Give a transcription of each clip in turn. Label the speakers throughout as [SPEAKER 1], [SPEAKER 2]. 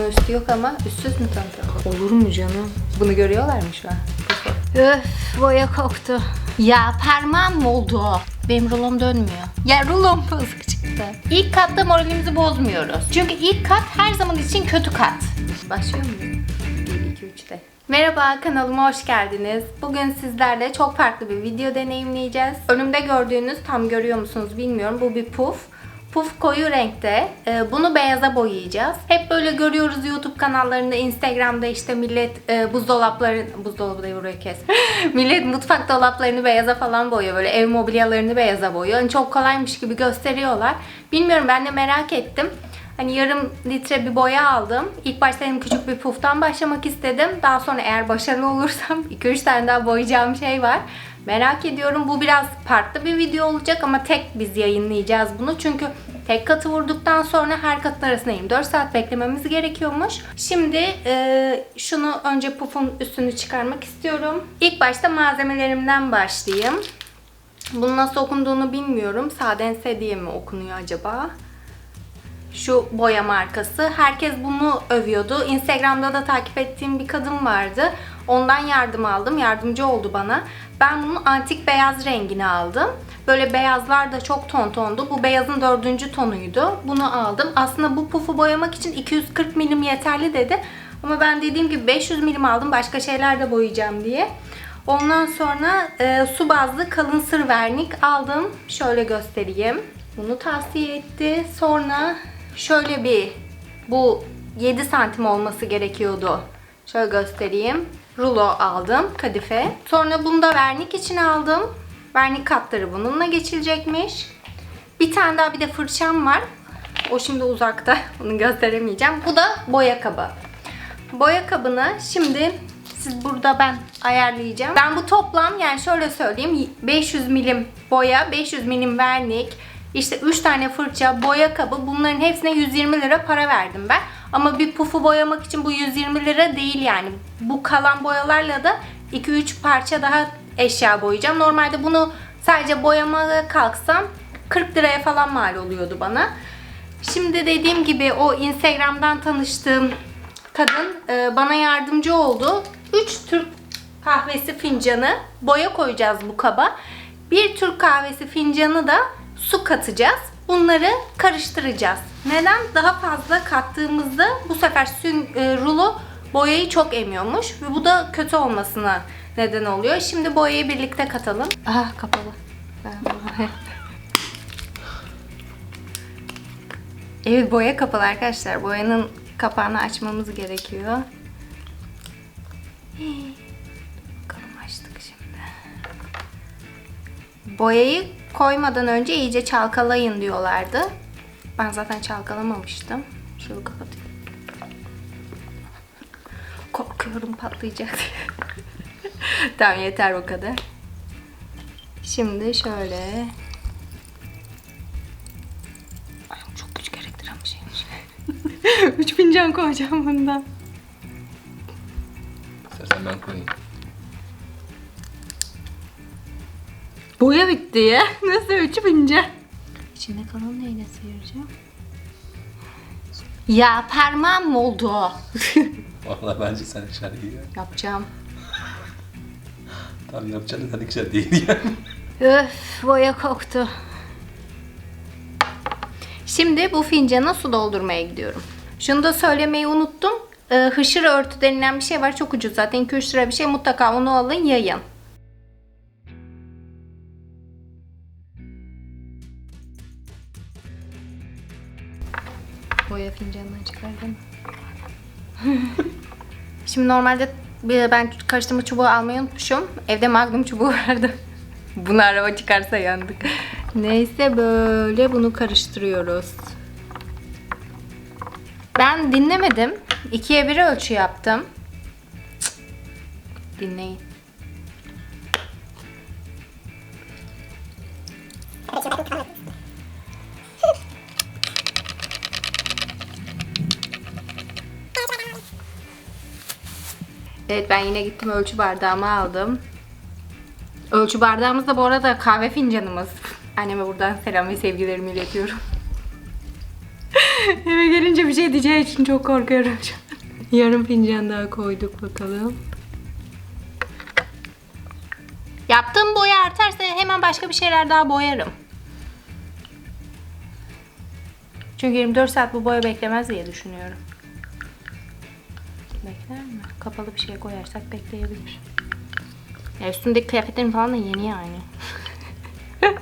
[SPEAKER 1] Pufun üstü yok ama üstsüz mü tanıtım? Olur mu canım? Bunu görüyorlar mı şu an? Öf boya koktu. Ya parmağım mı oldu? Benim rulom dönmüyor. Ya rulom bozuk çıktı. İlk katta moralimizi bozmuyoruz. Çünkü ilk kat her zaman için kötü kat. Başlıyor muyuz? 1, 2, 3'te. Merhaba kanalıma hoş geldiniz. Bugün sizlerle çok farklı bir video deneyimleyeceğiz. Önümde gördüğünüz tam görüyor musunuz bilmiyorum. Bu bir puf. Puf koyu renkte. Ee, Bunu beyaza boyayacağız. Hep böyle görüyoruz YouTube kanallarında, Instagram'da işte millet e, buzdolapları, buzdolabı da buraya kes. millet mutfak dolaplarını beyaza falan boyuyor. Böyle ev mobilyalarını beyaza boyuyor. Yani çok kolaymış gibi gösteriyorlar. Bilmiyorum ben de merak ettim. Hani yarım litre bir boya aldım. İlk başta benim küçük bir puftan başlamak istedim. Daha sonra eğer başarılı olursam 2-3 tane daha boyayacağım şey var. Merak ediyorum. Bu biraz farklı bir video olacak ama tek biz yayınlayacağız bunu. Çünkü tek katı vurduktan sonra her katın arasında 24 saat beklememiz gerekiyormuş. Şimdi e, şunu önce pufun üstünü çıkarmak istiyorum. İlk başta malzemelerimden başlayayım. Bunun nasıl okunduğunu bilmiyorum. Sadense diye mi okunuyor acaba? Şu boya markası. Herkes bunu övüyordu. Instagram'da da takip ettiğim bir kadın vardı. Ondan yardım aldım. Yardımcı oldu bana. Ben bunun antik beyaz rengini aldım. Böyle beyazlar da çok ton tondu. Bu beyazın dördüncü tonuydu. Bunu aldım. Aslında bu pufu boyamak için 240 milim yeterli dedi. Ama ben dediğim gibi 500 milim aldım. Başka şeyler de boyayacağım diye. Ondan sonra e, su bazlı kalın sır vernik aldım. Şöyle göstereyim. Bunu tavsiye etti. Sonra şöyle bir bu 7 santim olması gerekiyordu. Şöyle göstereyim. Rulo aldım kadife. Sonra bunu da vernik için aldım. Vernik katları bununla geçilecekmiş. Bir tane daha bir de fırçam var. O şimdi uzakta. Onu gösteremeyeceğim. Bu da boya kabı. Boya kabını şimdi siz burada ben ayarlayacağım. Ben bu toplam yani şöyle söyleyeyim 500 milim boya, 500 milim vernik, işte 3 tane fırça, boya kabı bunların hepsine 120 lira para verdim ben. Ama bir pufu boyamak için bu 120 lira değil yani. Bu kalan boyalarla da 2-3 parça daha eşya boyayacağım. Normalde bunu sadece boyamaya kalksam 40 liraya falan mal oluyordu bana. Şimdi dediğim gibi o Instagram'dan tanıştığım kadın e, bana yardımcı oldu. 3 Türk kahvesi fincanı boya koyacağız bu kaba. Bir Türk kahvesi fincanı da su katacağız. Bunları karıştıracağız. Neden? Daha fazla kattığımızda bu sefer sün, e, rulo boyayı çok emiyormuş ve bu da kötü olmasına neden oluyor. Şimdi boyayı birlikte katalım. Ah kapalı. Evet boya kapalı arkadaşlar. Boyanın kapağını açmamız gerekiyor. Bakalım açtık şimdi. Boyayı koymadan önce iyice çalkalayın diyorlardı. Ben zaten çalkalamamıştım. Şunu kapatayım. Korkuyorum patlayacak diye. tamam yeter bu kadar. Şimdi şöyle çok güç gerektiren bir şeymiş. Üç fincan koyacağım bundan.
[SPEAKER 2] İstersen ben koyayım.
[SPEAKER 1] Boya bitti ya. Nasıl üç fincan? İçinde kalan neyle sıyıracağım? Ya parmağım mı oldu?
[SPEAKER 2] Valla bence sen iyi ya.
[SPEAKER 1] Yapacağım.
[SPEAKER 2] Tamam yapacaksın hadi güzel değil yani.
[SPEAKER 1] Öf boya koktu. Şimdi bu fincana su doldurmaya gidiyorum. Şunu da söylemeyi unuttum. Ee, hışır örtü denilen bir şey var. Çok ucuz zaten. 2-3 lira bir şey. Mutlaka onu alın yayın. Boya fincanından çıkardım. Şimdi normalde bir- ben karıştırma çubuğu almayı unutmuşum. Evde magnum çubuğu vardı. Bunu araba çıkarsa yandık. Neyse böyle bunu karıştırıyoruz. Ben dinlemedim. İkiye bir ölçü yaptım. Dinleyin. Evet ben yine gittim ölçü bardağımı aldım. Ölçü bardağımız da bu arada kahve fincanımız. Anneme buradan selam ve sevgilerimi iletiyorum. Eve gelince bir şey diyeceği için çok korkuyorum şu an. Yarım fincan daha koyduk bakalım. Yaptığım boya artarsa hemen başka bir şeyler daha boyarım. Çünkü 24 saat bu boya beklemez diye düşünüyorum. Bekler mi? Kapalı bir şey koyarsak bekleyebilir. Ya üstündeki kıyafetlerim falan da yeni yani.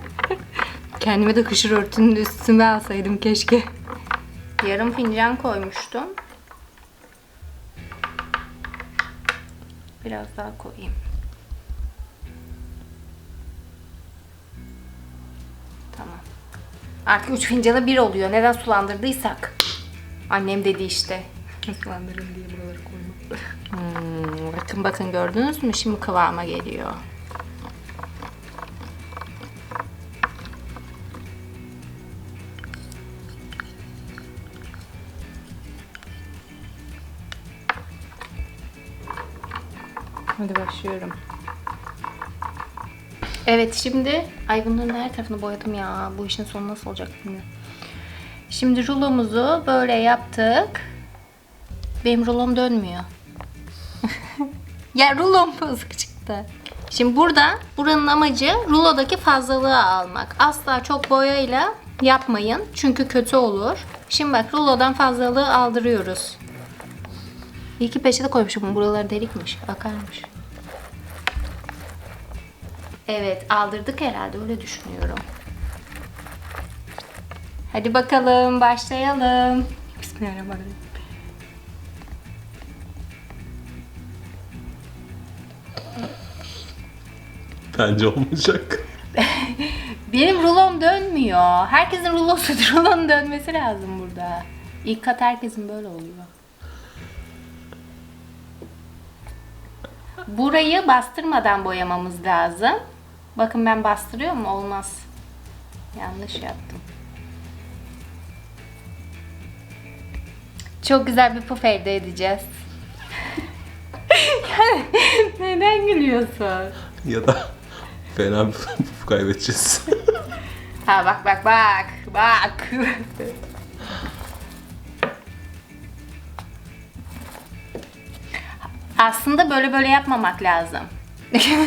[SPEAKER 1] Kendime de kışır örtünün üstüne alsaydım keşke. Yarım fincan koymuştum. Biraz daha koyayım. Tamam. Artık üç fincana bir oluyor. Neden sulandırdıysak. Annem dedi işte. Sulandırın diye koymak. Hmm, bakın bakın gördünüz mü? Şimdi kıvama geliyor. Hadi başlıyorum. Evet şimdi ay bunların her tarafını boyadım ya. Bu işin sonu nasıl olacak bilmiyorum. Şimdi rulomuzu böyle yaptık. Benim rulom dönmüyor. Ya rulom bozuk çıktı. Şimdi burada buranın amacı rulodaki fazlalığı almak. Asla çok boyayla yapmayın. Çünkü kötü olur. Şimdi bak rulodan fazlalığı aldırıyoruz. İyi ki peçete koymuşum. Buraları delikmiş. Akarmış. Evet aldırdık herhalde öyle düşünüyorum. Hadi bakalım başlayalım. Bismillahirrahmanirrahim.
[SPEAKER 2] Bence olmayacak.
[SPEAKER 1] Benim rulom dönmüyor. Herkesin rulosu rulonun dönmesi lazım burada. İlk kat herkesin böyle oluyor. Burayı bastırmadan boyamamız lazım. Bakın ben bastırıyor mu? Olmaz. Yanlış yaptım. Çok güzel bir puf elde edeceğiz. Yani Neden gülüyorsun?
[SPEAKER 2] ya da fena bir kaybedeceğiz.
[SPEAKER 1] Ha bak bak bak bak. Aslında böyle böyle yapmamak lazım.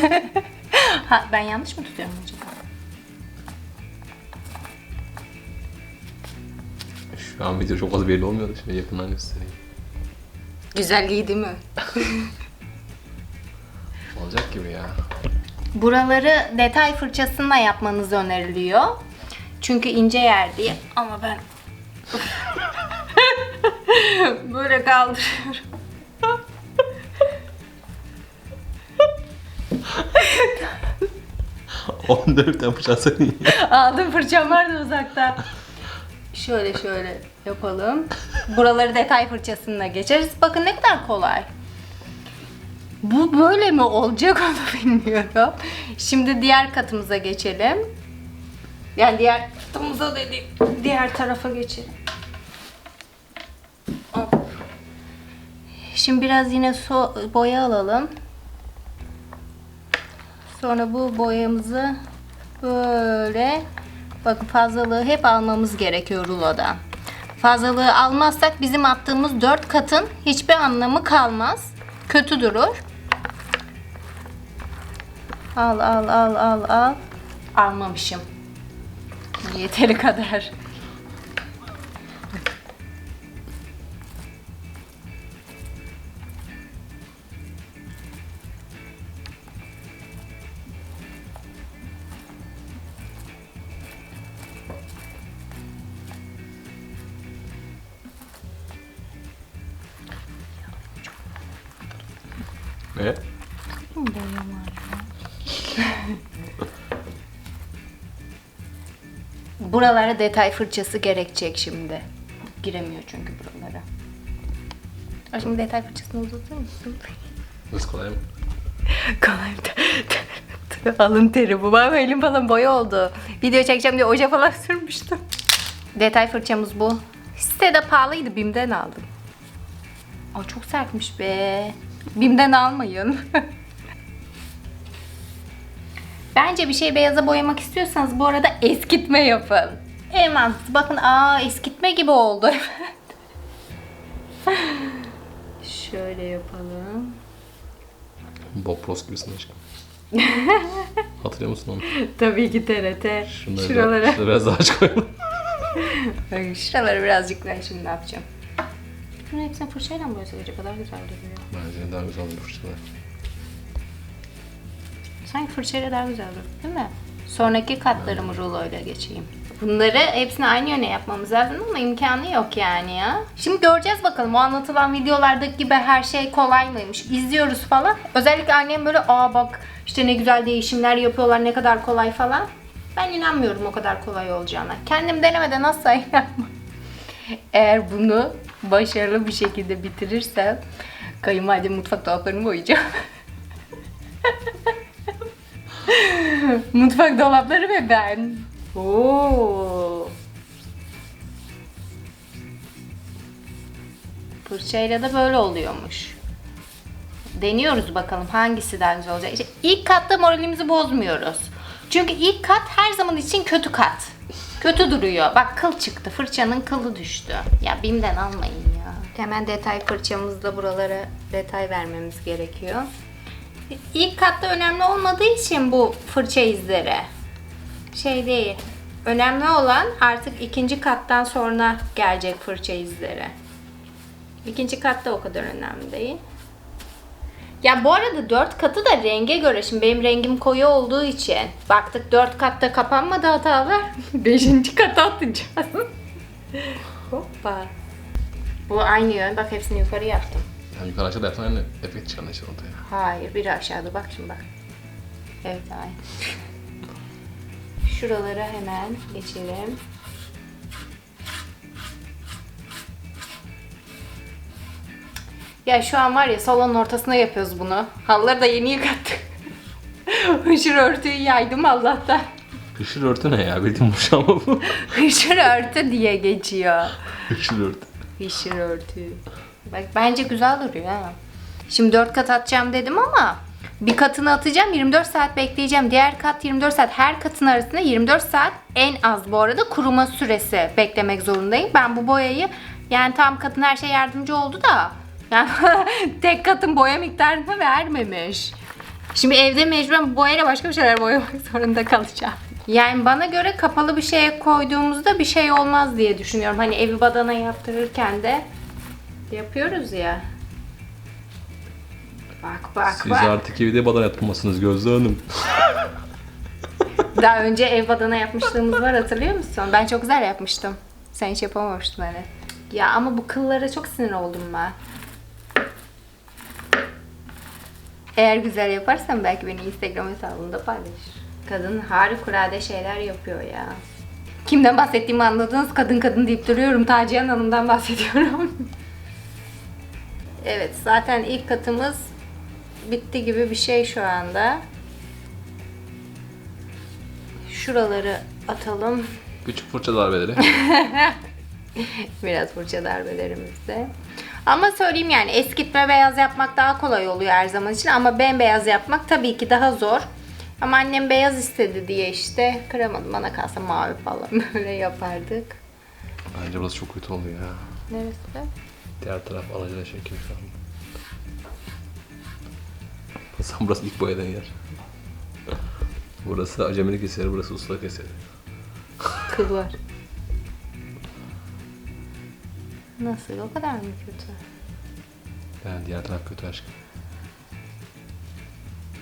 [SPEAKER 1] ha, ben yanlış mı tutuyorum acaba?
[SPEAKER 2] Şu an video çok az belli olmuyor da şöyle yakından göstereyim.
[SPEAKER 1] Güzelliği değil mi?
[SPEAKER 2] Olacak gibi ya.
[SPEAKER 1] Buraları detay fırçasıyla yapmanız öneriliyor. Çünkü ince yer diye. Ama ben böyle kaldırıyorum.
[SPEAKER 2] 14 yapacağız iyi.
[SPEAKER 1] Aldım fırçam vardı uzakta. Şöyle şöyle yapalım. Buraları detay fırçasıyla geçeriz. Bakın ne kadar kolay. Bu böyle mi olacak onu bilmiyorum. Şimdi diğer katımıza geçelim. Yani diğer katımıza dedim. Diğer tarafa geçelim. Şimdi biraz yine so boya alalım. Sonra bu boyamızı böyle bakın fazlalığı hep almamız gerekiyor rulodan. Fazlalığı almazsak bizim attığımız 4 katın hiçbir anlamı kalmaz. Kötü durur. Al al al al al. Almamışım. Yeteri kadar.
[SPEAKER 2] Ne?
[SPEAKER 1] Buralara detay fırçası gerekecek şimdi. Giremiyor çünkü buralara. Aa, Şimdi detay fırçasını uzatır mısın?
[SPEAKER 2] Nasıl kolay mı?
[SPEAKER 1] Kolay. Alın teri bu. Bak elim falan boya oldu. Video çekeceğim diye oje falan sürmüştüm. Detay fırçamız bu. Sitede pahalıydı. Bim'den aldım. Aa, çok sertmiş be. Bim'den almayın. Bence bir şey beyaza boyamak istiyorsanız bu arada eskitme yapın. En mantıklı. Bakın aa eskitme gibi oldu. Şöyle yapalım.
[SPEAKER 2] Bob Ross gibisin aşkım. Hatırlıyor musun onu?
[SPEAKER 1] Tabii ki TRT.
[SPEAKER 2] Şunları
[SPEAKER 1] Şuraları.
[SPEAKER 2] Biraz, biraz daha aç koyalım.
[SPEAKER 1] Ay, Şuraları birazcık ben şimdi ne yapacağım? Bunu hepsini fırçayla mı boyasak acaba? Daha güzel duruyor.
[SPEAKER 2] Bence daha güzel olur fırçalar.
[SPEAKER 1] Sanki fırçayla daha güzel durur değil mi? Sonraki katlarımı ruloyla geçeyim. Bunları hepsini aynı yöne yapmamız lazım ama imkanı yok yani ya. Şimdi göreceğiz bakalım o anlatılan videolardaki gibi her şey kolay mıymış. İzliyoruz falan. Özellikle annem böyle aa bak işte ne güzel değişimler yapıyorlar ne kadar kolay falan. Ben inanmıyorum o kadar kolay olacağına. Kendim denemeden asla inanmam. Eğer bunu başarılı bir şekilde bitirirsem kayınvalidem mutfak dolaplarını boyayacağım. Mutfak dolapları ve ben. Oo. Fırçayla da böyle oluyormuş. Deniyoruz bakalım hangisi daha güzel olacak. İşte ilk katta moralimizi bozmuyoruz. Çünkü ilk kat her zaman için kötü kat. Kötü duruyor. Bak kıl çıktı. Fırçanın kılı düştü. Ya BİM'den almayın ya. Hemen detay fırçamızla buralara detay vermemiz gerekiyor. İlk katta önemli olmadığı için bu fırça izleri. Şey değil. Önemli olan artık ikinci kattan sonra gelecek fırça izleri. İkinci katta o kadar önemli değil. Ya bu arada dört katı da renge göre. Şimdi benim rengim koyu olduğu için. Baktık dört katta kapanmadı hatalar. Beşinci kata atacağız. Hoppa. Bu aynı yön. Bak hepsini yukarı yaptım.
[SPEAKER 2] Yani yukarı aşağıda yapsan aynı efekt çıkan işte ortaya.
[SPEAKER 1] Hayır, biri aşağıda. Bak şimdi bak. Evet, aynı. Şuralara hemen geçelim. Ya şu an var ya salonun ortasına yapıyoruz bunu. Halıları da yeni yıkattık. Hışır örtüyü yaydım Allah'tan.
[SPEAKER 2] Hışır örtü ne ya? Bildiğin boşalma bu.
[SPEAKER 1] Hışır örtü diye geçiyor.
[SPEAKER 2] Hışır örtü.
[SPEAKER 1] Hışır örtü. Bence güzel duruyor ha. Şimdi 4 kat atacağım dedim ama bir katını atacağım 24 saat bekleyeceğim. Diğer kat 24 saat. Her katın arasında 24 saat en az bu arada kuruma süresi beklemek zorundayım. Ben bu boyayı yani tam katın her şey yardımcı oldu da yani tek katın boya miktarına vermemiş. Şimdi evde mecburen boyayla başka bir şeyler boyamak zorunda kalacağım. Yani bana göre kapalı bir şeye koyduğumuzda bir şey olmaz diye düşünüyorum. Hani evi badana yaptırırken de yapıyoruz ya. Bak bak
[SPEAKER 2] Siz
[SPEAKER 1] bak.
[SPEAKER 2] artık evde badana yaptırmasınız Gözde Hanım.
[SPEAKER 1] Daha önce ev badana yapmışlığımız var hatırlıyor musun? Ben çok güzel yapmıştım. Sen hiç yapamamıştın hani. Ya ama bu kıllara çok sinir oldum ben. Eğer güzel yaparsan belki beni Instagram hesabımda paylaş. Kadın harikulade şeyler yapıyor ya. Kimden bahsettiğimi anladınız. Kadın kadın deyip duruyorum. Tacihan Hanım'dan bahsediyorum. evet zaten ilk katımız bitti gibi bir şey şu anda. Şuraları atalım.
[SPEAKER 2] Küçük fırça darbeleri.
[SPEAKER 1] Biraz fırça darbelerimizde. Ama söyleyeyim yani eskitme beyaz yapmak daha kolay oluyor her zaman için ama bembeyaz yapmak tabii ki daha zor. Ama annem beyaz istedi diye işte kıramadım. Bana kalsa mavi falan böyle yapardık.
[SPEAKER 2] Bence burası çok kötü oluyor ya.
[SPEAKER 1] Neresi?
[SPEAKER 2] Diğer taraf alacıla şekil şu an. Sen burası ilk boyadan yer. Burası acemilik eseri, burası ustalık eseri.
[SPEAKER 1] Kıl var. Nasıl? O kadar mı kötü?
[SPEAKER 2] Yani diğer taraf kötü aşkım.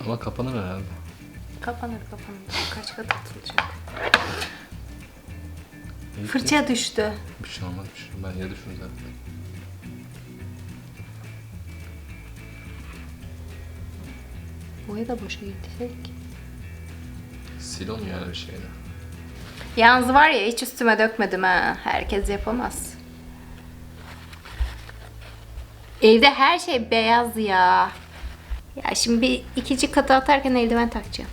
[SPEAKER 2] Ama kapanır herhalde.
[SPEAKER 1] Kapanır kapanır. Kaç kat atılacak? Fırça düştü.
[SPEAKER 2] Bir şey olmaz bir şey. Ben yere düştüm zaten.
[SPEAKER 1] Boya da boşa gidecek.
[SPEAKER 2] Sil onu yani bir şeyle.
[SPEAKER 1] Yalnız var ya hiç üstüme dökmedim ha. Herkes yapamaz. Evde her şey beyaz ya. Ya şimdi bir ikinci katı atarken eldiven takacağım.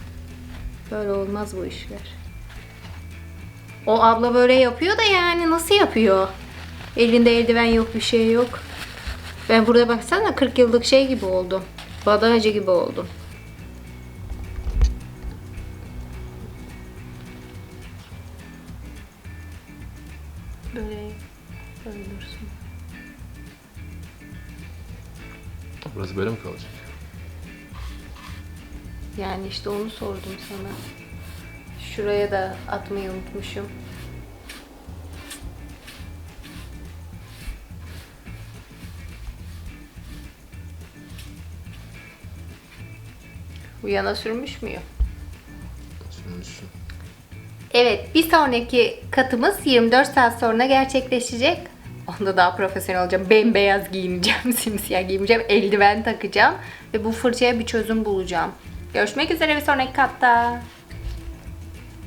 [SPEAKER 1] Böyle olmaz bu işler. O abla böyle yapıyor da yani nasıl yapıyor? Elinde eldiven yok bir şey yok. Ben burada baksana 40 yıllık şey gibi oldum. Badacı gibi oldum. Böyle böyle dursun.
[SPEAKER 2] Burası böyle mi kalacak?
[SPEAKER 1] Yani işte onu sordum sana. Şuraya da atmayı unutmuşum. Bu yana sürmüş müyüm?
[SPEAKER 2] Sürmüşsün.
[SPEAKER 1] Evet, bir sonraki katımız 24 saat sonra gerçekleşecek. Onda daha profesyonel olacağım. Bembeyaz giyineceğim, simsiyah giyineceğim, eldiven takacağım ve bu fırçaya bir çözüm bulacağım. Görüşmek üzere bir sonraki katta.